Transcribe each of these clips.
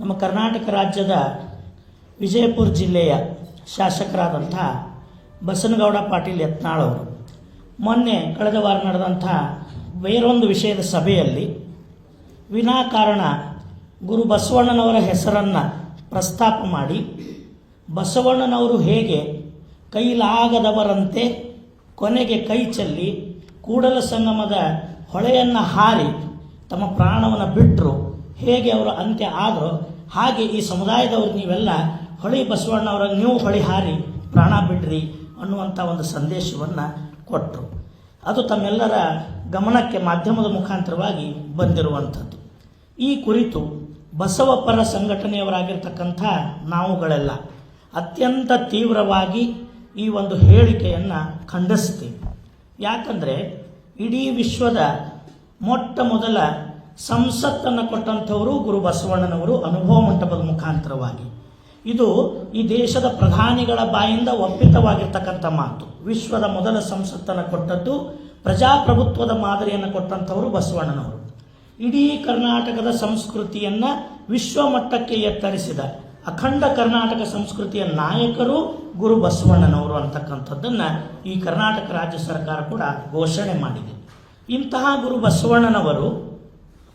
ನಮ್ಮ ಕರ್ನಾಟಕ ರಾಜ್ಯದ ವಿಜಯಪುರ ಜಿಲ್ಲೆಯ ಶಾಸಕರಾದಂಥ ಬಸನಗೌಡ ಪಾಟೀಲ್ ಯತ್ನಾಳ್ ಅವರು. ಮೊನ್ನೆ ಕಳೆದ ವಾರ ನಡೆದಂಥ ಬೇರೊಂದು ವಿಷಯದ ಸಭೆಯಲ್ಲಿ ವಿನಾಕಾರಣ ಗುರು ಬಸವಣ್ಣನವರ ಹೆಸರನ್ನು ಪ್ರಸ್ತಾಪ ಮಾಡಿ, ಬಸವಣ್ಣನವರು ಹೇಗೆ ಕೈಲಾಗದವರಂತೆ ಕೊನೆಗೆ ಕೈ ಚೆಲ್ಲಿ ಕೂಡಲ ಸಂಗಮದ ಹೊಳೆಯನ್ನು ಹಾರಿ ತಮ್ಮ ಪ್ರಾಣವನ್ನು ಬಿಟ್ಟರು ಹೇಗೆ ಅವರು ಅಂತ್ಯ ಆದರೂ ಹಾಗೆ ಈ ಸಮುದಾಯದವರು ನೀವೆಲ್ಲ ಹೊಳಿ ಬಸವಣ್ಣವರ ನೀವು ಹೊಳಿ ಹಾರಿ ಪ್ರಾಣ ಬಿಡ್ರಿ ಅನ್ನುವಂಥ ಒಂದು ಸಂದೇಶವನ್ನು ಕೊಟ್ಟರು ಅದು ತಮ್ಮೆಲ್ಲರ ಗಮನಕ್ಕೆ ಮಾಧ್ಯಮದ ಮುಖಾಂತರವಾಗಿ ಬಂದಿರುವಂಥದ್ದು. ಈ ಕುರಿತು ಬಸವಪರ ಸಂಘಟನೆಯವರಾಗಿರ್ತಕ್ಕಂಥ ನಾವುಗಳೆಲ್ಲ ಅತ್ಯಂತ ತೀವ್ರವಾಗಿ ಈ ಒಂದು ಹೇಳಿಕೆಯನ್ನು ಖಂಡಿಸ್ತೀವಿ. ಯಾಕಂದರೆ ಇಡೀ ವಿಶ್ವದ ಮೊಟ್ಟ ಮೊದಲ ಸಂಸತ್ತನ್ನು ಕೊಟ್ಟಂಥವರು ಗುರು ಬಸವಣ್ಣನವರು ಅನುಭವ ಮಂಟಪದ ಮುಖಾಂತರವಾಗಿ. ಇದು ಈ ದೇಶದ ಪ್ರಧಾನಿಗಳ ಬಾಯಿಂದ ಒಪ್ಪಿತವಾಗಿರ್ತಕ್ಕಂಥ ಮಾತು. ವಿಶ್ವದ ಮೊದಲ ಸಂಸತ್ತನ್ನು ಕೊಟ್ಟದ್ದು ಪ್ರಜಾಪ್ರಭುತ್ವದ ಮಾದರಿಯನ್ನು ಕೊಟ್ಟಂಥವರು ಬಸವಣ್ಣನವರು. ಇಡೀ ಕರ್ನಾಟಕದ ಸಂಸ್ಕೃತಿಯನ್ನು ವಿಶ್ವ ಮಟ್ಟಕ್ಕೆ ಎತ್ತರಿಸಿದ ಅಖಂಡ ಕರ್ನಾಟಕ ಸಂಸ್ಕೃತಿಯ ನಾಯಕರು ಗುರು ಬಸವಣ್ಣನವರು ಅಂತಕ್ಕಂಥದ್ದನ್ನು ಈ ಕರ್ನಾಟಕ ರಾಜ್ಯ ಸರ್ಕಾರ ಕೂಡ ಘೋಷಣೆ ಮಾಡಿದೆ. ಇಂತಹ ಗುರು ಬಸವಣ್ಣನವರು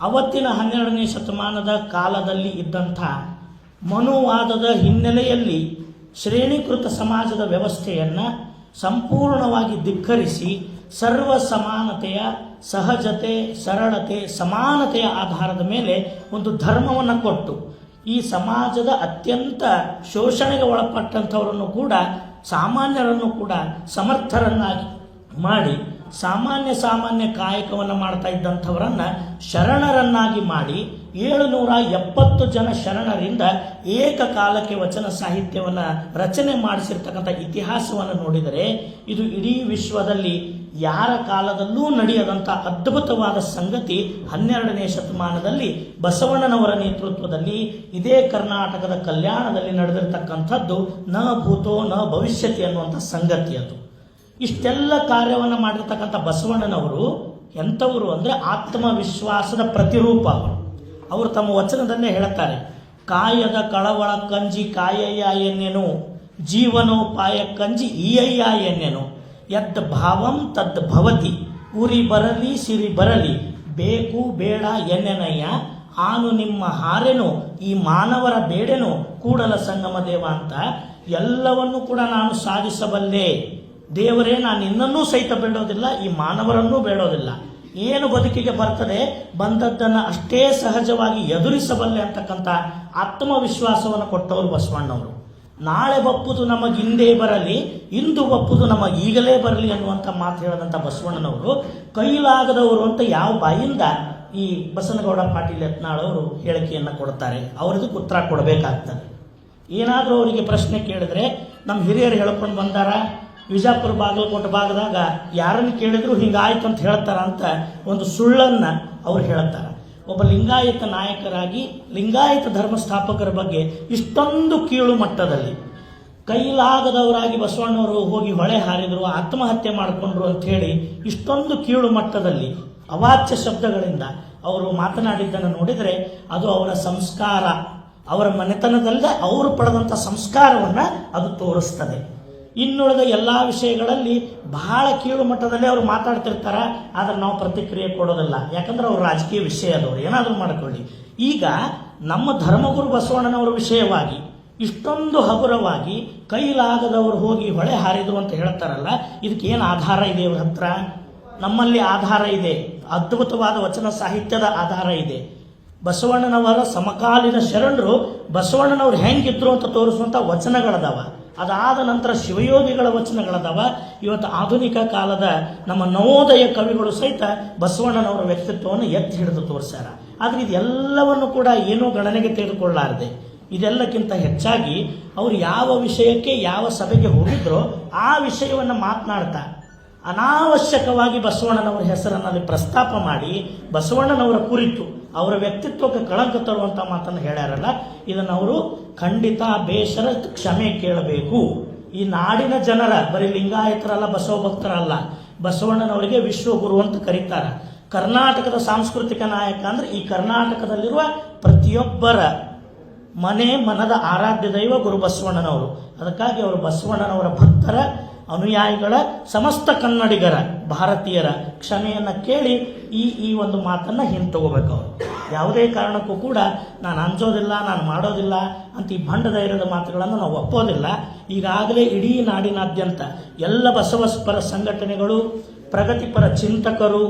ಅವತ್ತಿನ ಹನ್ನೆರಡನೇ ಶತಮಾನದ ಕಾಲದಲ್ಲಿ ಇದ್ದಂಥ ಮನುವಾದದ ಹಿನ್ನೆಲೆಯಲ್ಲಿ ಶ್ರೇಣೀಕೃತ ಸಮಾಜದ ವ್ಯವಸ್ಥೆಯನ್ನು ಸಂಪೂರ್ಣವಾಗಿ ಧಿಕ್ಕರಿಸಿ ಸರ್ವ ಸಮಾನತೆಯ ಸಹಜತೆ, ಸರಳತೆ, ಸಮಾನತೆಯ ಆಧಾರದ ಮೇಲೆ ಒಂದು ಧರ್ಮವನ್ನು ಕೊಟ್ಟು ಈ ಸಮಾಜದ ಅತ್ಯಂತ ಶೋಷಣೆಗೆ ಒಳಪಟ್ಟಂಥವರನ್ನು ಕೂಡ ಸಾಮಾನ್ಯರನ್ನು ಕೂಡ ಸಮರ್ಥರನ್ನಾಗಿ ಮಾಡಿ ಸಾಮಾನ್ಯ ಸಾಮಾನ್ಯ ಕಾಯಕವನ್ನು ಮಾಡ್ತಾ ಇದ್ದಂಥವರನ್ನು ಶರಣರನ್ನಾಗಿ ಮಾಡಿ ಏಳುನೂರ ಎಪ್ಪತ್ತು ಜನ ಶರಣರಿಂದ ಏಕಕಾಲಕ್ಕೆ ವಚನ ಸಾಹಿತ್ಯವನ್ನು ರಚನೆ ಮಾಡಿಸಿರ್ತಕ್ಕಂಥ ಇತಿಹಾಸವನ್ನು ನೋಡಿದರೆ ಇದು ಇಡೀ ವಿಶ್ವದಲ್ಲಿ ಯಾರ ಕಾಲದಲ್ಲೂ ನಡೆಯದಂಥ ಅದ್ಭುತವಾದ ಸಂಗತಿ ಹನ್ನೆರಡನೇ ಶತಮಾನದಲ್ಲಿ ಬಸವಣ್ಣನವರ ನೇತೃತ್ವದಲ್ಲಿ ಇದೇ ಕರ್ನಾಟಕದ ಕಲ್ಯಾಣದಲ್ಲಿ ನಡೆದಿರ್ತಕ್ಕಂಥದ್ದು ನ ಭೂತೋ ನ ಭವಿಷ್ಯತಿ ಅನ್ನುವಂಥ ಸಂಗತಿ ಅದು. ಇಷ್ಟೆಲ್ಲ ಕಾರ್ಯವನ್ನು ಮಾಡಿರ್ತಕ್ಕಂಥ ಬಸವಣ್ಣನವರು ಎಂಥವರು ಅಂದರೆ ಆತ್ಮವಿಶ್ವಾಸದ ಪ್ರತಿರೂಪ ಅವರು. ಅವರು ತಮ್ಮ ವಚನದಲ್ಲೇ ಹೇಳ್ತಾರೆ ಕಾಯದ ಕಳವಳ ಕಂಜಿ ಕಾಯಯ್ಯ ಎನ್ನೆನು, ಜೀವನೋಪಾಯ ಕಂಜಿ ಈಯಯ್ಯ ಎನ್ನೆನು. ಯದ್ ಭಾವಂ ತದ್ ಭವತಿ, ಉರಿ ಬರಲಿ ಸಿರಿ ಬರಲಿ, ಬೇಕು ಬೇಡ ಎನ್ನೆನಯ್ಯ, ಆನು ನಿಮ್ಮ ಹಾರೆನು, ಈ ಮಾನವರ ಬೇಡೆನು, ಕೂಡಲ ಸಂಗಮ ದೇವ ಅಂತ ಎಲ್ಲವನ್ನೂ ಕೂಡ ನಾನು ಸಾಧಿಸಬಲ್ಲೆ. ದೇವರೇ, ನಾನು ಇನ್ನನ್ನೂ ಸಹಿತ ಬೇಡೋದಿಲ್ಲ, ಈ ಮಾನವರನ್ನೂ ಬೇಡೋದಿಲ್ಲ. ಏನು ಬದುಕಿಗೆ ಬರ್ತದೆ, ಬಂದದ್ದನ್ನು ಅಷ್ಟೇ ಸಹಜವಾಗಿ ಎದುರಿಸಬಲ್ಲೆ ಅಂತಕ್ಕಂಥ ಆತ್ಮವಿಶ್ವಾಸವನ್ನು ಕೊಟ್ಟವರು ಬಸವಣ್ಣವರು. ನಾಳೆ ಬಪ್ಪುದು ಹಿಂದೆ ಬರಲಿ, ಇಂದು ಬಪ್ಪುದು ನಮಗೆ ಈಗಲೇ ಬರಲಿ ಅನ್ನುವಂಥ ಮಾತು ಹೇಳಿದಂಥ ಬಸವಣ್ಣನವರು, ಕೈಲಾಗದವರು ಅಂತ ಯಾವ ಬಾಯಿಂದ ಈ ಬಸನಗೌಡ ಪಾಟೀಲ್ ಯತ್ನಾಳ್ ಅವರು ಹೇಳಿಕೆಯನ್ನು ಕೊಡ್ತಾರೆ ಅವರದಕ್ಕೆ ಉತ್ತರ ಕೊಡಬೇಕಾಗ್ತದೆ. ಏನಾದರೂ ಅವರಿಗೆ ಪ್ರಶ್ನೆ ಕೇಳಿದ್ರೆ ನಮ್ಮ ಹಿರಿಯರು ಹೇಳ್ಕೊಂಡು ಬಂದಾರ ವಿಜಾಪುರ ಬಾಗಲಕೋಟೆ ಭಾಗದಾಗ ಯಾರನ್ನು ಕೇಳಿದ್ರು ಹಿಂಗಾಯ್ತು ಅಂತ ಹೇಳ್ತಾರ ಅಂತ ಒಂದು ಸುಳ್ಳನ್ನು ಅವ್ರು ಹೇಳ್ತಾರೆ. ಒಬ್ಬ ಲಿಂಗಾಯತ ನಾಯಕರಾಗಿ ಲಿಂಗಾಯತ ಧರ್ಮ ಸ್ಥಾಪಕರ ಬಗ್ಗೆ ಇಷ್ಟೊಂದು ಕೀಳು ಮಟ್ಟದಲ್ಲಿ ಕೈಲಾಗದವರಾಗಿ ಬಸವಣ್ಣವರು ಹೋಗಿ ಹೊಳೆ ಹಾರಿದ್ರು, ಆತ್ಮಹತ್ಯೆ ಮಾಡಿಕೊಂಡ್ರು ಅಂತ ಹೇಳಿ ಇಷ್ಟೊಂದು ಕೀಳು ಮಟ್ಟದಲ್ಲಿ ಅವಾಚ್ಯ ಶಬ್ದಗಳಿಂದ ಅವರು ಮಾತನಾಡಿದ್ದನ್ನು ನೋಡಿದರೆ ಅದು ಅವರ ಸಂಸ್ಕಾರ. ಅವರ ಮನೆತನದಲ್ಲದೆ ಅವರು ಪಡೆದಂಥ ಸಂಸ್ಕಾರವನ್ನು ಅದು ತೋರಿಸ್ತದೆ. ಇನ್ನುಳಿದ ಎಲ್ಲ ವಿಷಯಗಳಲ್ಲಿ ಬಹಳ ಕೀಳು ಮಟ್ಟದಲ್ಲಿ ಅವರು ಮಾತಾಡ್ತಿರ್ತಾರೆ, ಆದರೆ ನಾವು ಪ್ರತಿಕ್ರಿಯೆ ಕೊಡೋದಿಲ್ಲ. ಯಾಕಂದ್ರೆ ಅವ್ರು ರಾಜಕೀಯ ವಿಷಯ ಅದವ್ರು ಏನಾದರೂ ಮಾಡ್ಕೊಳ್ಳಿ. ಈಗ ನಮ್ಮ ಧರ್ಮಗುರು ಬಸವಣ್ಣನವರ ವಿಷಯವಾಗಿ, ಇಷ್ಟೊಂದು ಹಗುರವಾಗಿ ಕೈಲಾಗದವರು ಹೋಗಿ ಹೊಳೆ ಹಾರಿದ್ರು ಅಂತ ಹೇಳ್ತಾರಲ್ಲ, ಇದಕ್ಕೆ ಏನು ಆಧಾರ ಇದೆ ಇವ್ರ ಹತ್ರ? ನಮ್ಮಲ್ಲಿ ಆಧಾರ ಇದೆ. ಅದ್ಭುತವಾದ ವಚನ ಸಾಹಿತ್ಯದ ಆಧಾರ ಇದೆ. ಬಸವಣ್ಣನವರ ಸಮಕಾಲೀನ ಶರಣರು ಬಸವಣ್ಣನವ್ರು ಹೆಂಗಿದ್ರು ಅಂತ ತೋರಿಸುವಂಥ ವಚನಗಳದಾವ. ಅದಾದ ನಂತರ ಶಿವಯೋಗಿಗಳ ವಚನಗಳದಾವ. ಇವತ್ತು ಆಧುನಿಕ ಕಾಲದ ನಮ್ಮ ನವೋದಯ ಕವಿಗಳು ಸಹಿತ ಬಸವಣ್ಣನವರ ವ್ಯಕ್ತಿತ್ವವನ್ನು ಎತ್ತಿ ಹಿಡಿದು ತೋರಿಸ್ಯಾರ. ಆದರೆ ಇದೆಲ್ಲವನ್ನು ಕೂಡ ಏನೂ ಗಣನೆಗೆ ತೆಗೆದುಕೊಳ್ಳಾರದೆ ಇದೆಲ್ಲಕ್ಕಿಂತ ಹೆಚ್ಚಾಗಿ ಅವರು ಯಾವ ವಿಷಯಕ್ಕೆ ಯಾವ ಸಭೆಗೆ ಹೋಗಿದ್ರೋ ಆ ವಿಷಯವನ್ನು ಮಾತನಾಡ್ತಾ. ಅನಾವಶ್ಯಕವಾಗಿ ಬಸವಣ್ಣನವರ ಹೆಸರನ್ನು ಅಲ್ಲಿ ಪ್ರಸ್ತಾಪ ಮಾಡಿ ಬಸವಣ್ಣನವರ ಕುರಿತು ಅವರ ವ್ಯಕ್ತಿತ್ವಕ್ಕೆ ಕಳಂಕ ತರುವಂಥ ಮಾತನ್ನು ಹೇಳ್ಯಾರಲ್ಲ, ಇದನ್ನು ಅವರು ಖಂಡಿತ ಬೇಸರ ಕ್ಷಮೆ ಕೇಳಬೇಕು. ಈ ನಾಡಿನ ಜನರ, ಬರೀ ಲಿಂಗಾಯತರಲ್ಲ, ಬಸವ ಭಕ್ತರಲ್ಲ, ಬಸವಣ್ಣನವರಿಗೆ ವಿಶ್ವಗುರು ಅಂತ ಕರೀತಾರೆ. ಕರ್ನಾಟಕದ ಸಾಂಸ್ಕೃತಿಕ ನಾಯಕ ಅಂದ್ರೆ ಈ ಕರ್ನಾಟಕದಲ್ಲಿರುವ ಪ್ರತಿಯೊಬ್ಬರ ಮನೆ ಮನದ ಆರಾಧ್ಯ ದೈವ ಗುರು ಬಸವಣ್ಣನವರು. ಅದಕ್ಕಾಗಿ ಅವರು ಬಸವಣ್ಣನವರ ಭಕ್ತರ ಅನುಯಾಯಿಗಳ ಸಮಸ್ತ ಕನ್ನಡಿಗರ, ಭಾರತೀಯರ ಕ್ಷಮೆಯನ್ನು ಕೇಳಿ ಈ ಈ ಒಂದು ಮಾತನ್ನು ಹಿಂತಗೋಬೇಕು ಅವರು. ಯಾವುದೇ ಕಾರಣಕ್ಕೂ ಕೂಡ ನಾನು ಅಂಜೋದಿಲ್ಲ, ನಾನು ಮಾಡೋದಿಲ್ಲ ಅಂತ ಈ ಭಂಡ ಧೈರ್ಯದ ಮಾತುಗಳನ್ನು ನಾವು ಒಪ್ಪೋದಿಲ್ಲ. ಈಗಾಗಲೇ ಇಡೀ ನಾಡಿನಾದ್ಯಂತ ಎಲ್ಲ ಬಸವಸ್ಪರ ಸಂಘಟನೆಗಳು, ಪ್ರಗತಿಪರ ಚಿಂತಕರು,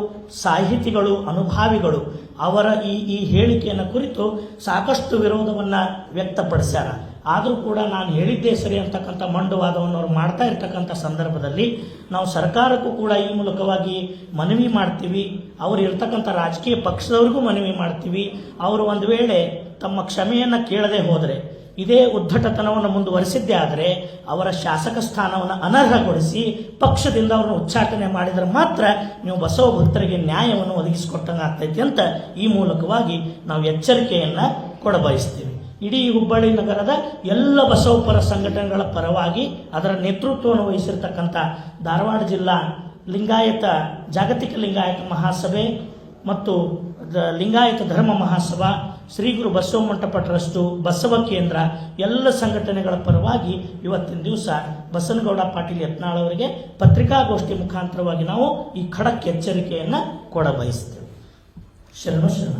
ಸಾಹಿತಿಗಳು, ಅನುಭಾವಿಗಳು ಅವರ ಈ ಈ ಹೇಳಿಕೆಯನ್ನು ಕುರಿತು ಸಾಕಷ್ಟು ವಿರೋಧವನ್ನು ವ್ಯಕ್ತಪಡಿಸ್ಯಾರ. ಆದರೂ ಕೂಡ ನಾನು ಹೇಳಿದ್ದೇ ಸರಿ ಅಂತಕ್ಕಂಥ ಮಂಡುವಾದವನ್ನು ಅವ್ರು ಮಾಡ್ತಾ ಇರ್ತಕ್ಕಂಥ ಸಂದರ್ಭದಲ್ಲಿ ನಾವು ಸರ್ಕಾರಕ್ಕೂ ಕೂಡ ಈ ಮೂಲಕವಾಗಿ ಮನವಿ ಮಾಡ್ತೀವಿ. ಅವರು ಇರ್ತಕ್ಕಂಥ ರಾಜಕೀಯ ಪಕ್ಷದವ್ರಿಗೂ ಮನವಿ ಮಾಡ್ತೀವಿ. ಅವರು ಒಂದು ವೇಳೆ ತಮ್ಮ ಕ್ಷಮೆಯನ್ನು ಕೇಳದೆ ಹೋದರೆ, ಇದೇ ಉದ್ಧಟತನವನ್ನು ಮುಂದುವರಿಸಿದ್ದೇ ಆದರೆ ಅವರ ಶಾಸಕ ಸ್ಥಾನವನ್ನು ಅನರ್ಹಗೊಳಿಸಿ ಪಕ್ಷದಿಂದ ಅವರನ್ನು ಉಚ್ಚಾಟನೆ ಮಾಡಿದರೆ ಮಾತ್ರ ನೀವು ಬಸವ ಭಕ್ತರಿಗೆ ನ್ಯಾಯವನ್ನು ಒದಗಿಸಿಕೊಟ್ಟಂಗೆ ಆಗ್ತೈತಿ ಅಂತ ಈ ಮೂಲಕವಾಗಿ ನಾವು ಎಚ್ಚರಿಕೆಯನ್ನು ಕೊಡಬಯಸ್ತೀವಿ. ಇಡೀ ಹುಬ್ಬಳ್ಳಿ ನಗರದ ಎಲ್ಲ ಬಸವಪರ ಸಂಘಟನೆಗಳ ಪರವಾಗಿ ಅದರ ನೇತೃತ್ವವನ್ನು ವಹಿಸಿರ್ತಕ್ಕಂಥ ಧಾರವಾಡ ಜಿಲ್ಲಾ ಲಿಂಗಾಯತ, ಜಾಗತಿಕ ಲಿಂಗಾಯತ ಮಹಾಸಭೆ ಮತ್ತು ಲಿಂಗಾಯತ ಧರ್ಮ ಮಹಾಸಭಾ, ಶ್ರೀ ಗುರು ಬಸವ ಮಂಟಪ ಟ್ರಸ್ಟು ಬಸವ ಕೇಂದ್ರ ಎಲ್ಲ ಸಂಘಟನೆಗಳ ಪರವಾಗಿ ಇವತ್ತಿನ ದಿವಸ ಬಸನಗೌಡ ಪಾಟೀಲ್ ಯತ್ನಾಳ್ ಅವರಿಗೆ ಪತ್ರಿಕಾಗೋಷ್ಠಿ ಮುಖಾಂತರವಾಗಿ ನಾವು ಈ ಖಡಕ್ ಎಚ್ಚರಿಕೆಯನ್ನು ಕೊಡಬಯಸ್ತೇವೆ. ಶರಣ ಶರಣ